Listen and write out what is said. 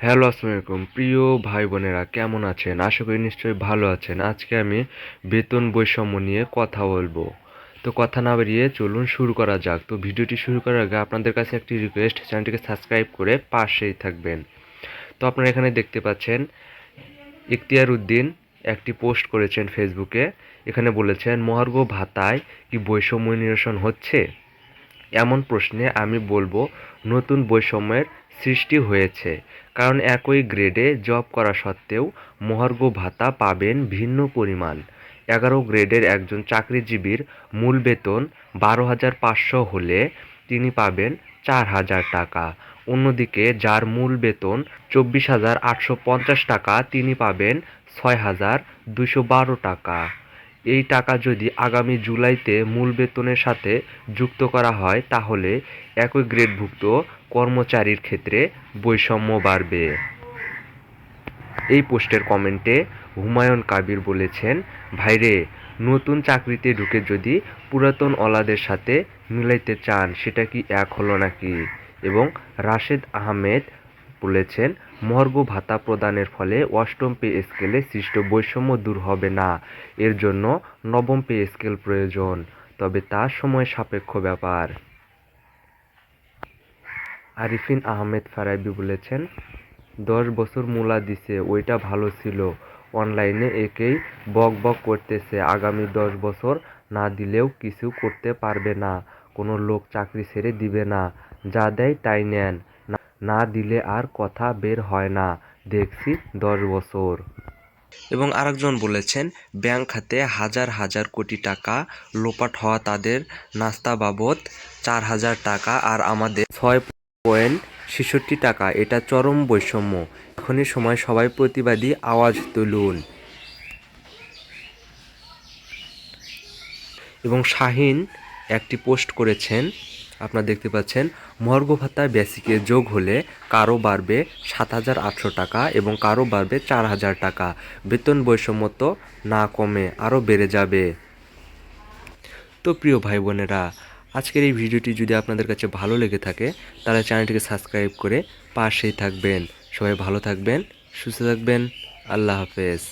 Hello, আসসালামু আলাইকুম। প্রিয় ভাই বোনেরা কেমন আছেন? আশা করি নিশ্চয়ই ভালো আছেন। আজকে আমি বেতন বৈষম্য নিয়ে কথা বলব। তো কথা না বেরিয়ে চলুন শুরু করা যাক। তো ভিডিওটি শুরু করার আগে আপনাদের কাছে একটি রিকোয়েস্ট চ্যানেলটিকে সাবস্ক্রাইব করে পাশেই থাকবেন। তো আপনারা এখানে দেখতে পাচ্ছেন, ইখতিয়ার উদ্দিন একটি পোস্ট করেছেন ফেসবুকে এখানে বলেছেন, মহার্ঘ ভাতায় কি বৈষম্য নিরসন হচ্ছে? এমন প্রশ্নে আমি বলব, নতুন বৈষম্যের সৃষ্টি হয়েছে। কারণ একই গ্রেডে জব করা সত্ত্বেও মহার্ঘ ভাতা পাবেন ভিন্ন পরিমাণ। এগারো গ্রেডের একজন চাকরিজীবীর মূল বেতন বারো হাজার পাঁচশো হলে তিনি পাবেন চার হাজার টাকা। অন্যদিকে যার মূল বেতন চব্বিশ হাজার আটশো পঞ্চাশ টাকা, তিনি পাবেন ছয় হাজার দুশো বারো টাকা। এই টাকা যদি আগামী জুলাইতে মূল বেতনের সাথে যুক্ত করা হয়, তাহলে একই গ্রেডভুক্ত কর্মচারীর ক্ষেত্রে বৈষম্য বাড়বে। এই পোস্টের কমেন্টে হুমায়ুন কাবির বলেছেন, ভাইরে, নতুন চাকরিতে ঢুকে যদি পুরাতন অলাদের সাথে মিলাইতে চান, সেটা কি এক হলো নাকি? এবং রাশেদ আহমেদ বলেছেন মর্গ ভাতা প্রদানের ফলে অষ্টম পে স্কেলে সৃষ্ট বৈষম্য দূর হবে না। এর জন্য নবম পে স্কেল প্রয়োজন। তবে তা সময় সাপেক্ষ ব্যাপার। আরিফিন আহমেদ ফারাবি বলেছেন, দশ বছর মূলা দিছে, ওইটা ভালো ছিল। অনলাইনে একেই বক বক করতেছে। আগামী দশ বছর না দিলেও কিছু করতে পারবে না। কোনো লোক চাকরি ছেড়ে দিবে না। যা দেয় তাই নেন। না- দিলে আর কথা বের হয় না। দেখছি দশ বছর। এবং আরেকজন বলেছেন, ব্যাংক খাতে হাজার হাজার কোটি টাকা লোপাট হওয়া তাদের নাস্তা বাবদ চার হাজার টাকা আর আমাদের ছয় পয়েন্ট ছেষট্টি টাকা। এটা চরম বৈষম্য। এখনই সময় সবাই প্রতিবাদী আওয়াজ তুলুন। এবং শাহিন একটি পোস্ট করেছেন আপনারা দেখতে পাচ্ছেন, মর্গ ভাতা বেসিকে যোগ হলে কারও বাড়বে সাত হাজার আটশো টাকা এবং কারও বাড়বে চার হাজার টাকা। বেতন বৈষম্য তো না কমে আরও বেড়ে যাবে। তো প্রিয় ভাই বোনেরা আজকের এই ভিডিওটি যদি আপনাদের কাছে ভালো লেগে থাকে, তাহলে চ্যানেলটিকে সাবস্ক্রাইব করে পাশেই থাকবেন। সবাই ভালো থাকবেন, সুস্থ থাকবেন, আল্লাহ হাফেজ।